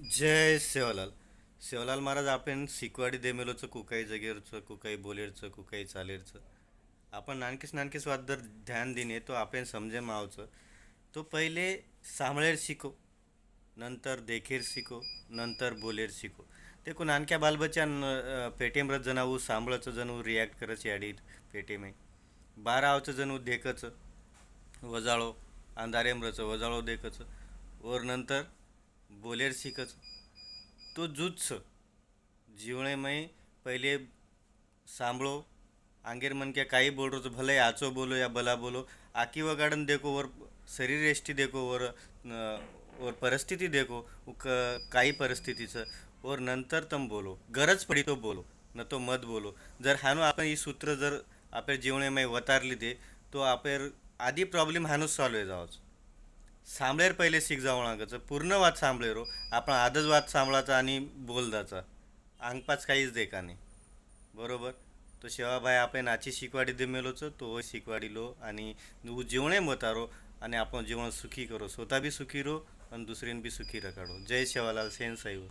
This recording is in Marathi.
जय सेवालाल. सेवालाल महाराज आपण शिकवाडी देमेलोचं कुकाई जगेरचं कुकाई बोलेरचं कुकाई चालेरचं आपण नानकीस नानकीस वाद जर ध्यान दिने तो आपण समजे मावचं. तो पहिले सांभळेर शिको नंतर देखेर शिको नंतर बोलेर शिको. ते को नानक्या बालबच्चान पेटीएम रच जनावू सांभळचं जणू रिॲक्ट करच याडी पेटीएम बारा आवचं जणू देखचं वजाळो अंधारेमरचं वजाळो देखचं वर नंतर बोलेर शिकच. तो जूजचं जीवणेमय पहिले सांभळो. आंगेर मन क्या काही बोल रहो तो भले आचो बोलो या बला बोलो. आकी वगाडन देखो वर शरीर एष्टी देखो वर वर परिस्थिती देखो क काही परिस्थितीचं. वर नंतर तम बोलो. गरज पडी तो बोलो न तो मत बोलो. जर हानो आपण ही सूत्र जर आपल्या जीवनेमय वतारली ते तो आपल्या आधी प्रॉब्लेम हानूच सॉल्व जावंच. सांभळेर पहिले शिक जावं लागायचं. पूर्ण वाद सांभळेरो हो. आपण आधच वाद सांभळाचा आणि बोल जाचा अंगपाच काहीच देखा नाही. बरोबर? तो शेवाभाई आपण आची शिकवाडी दे मेलोचं तो शिकवाडीलो आणि उ जेवणे मतारो आणि आपण जेवण सुखी करो. स्वतः बी सुखी रो आणि दुसरीन बी सुखी रकाडो जय शेवालाल सेन साईब हो.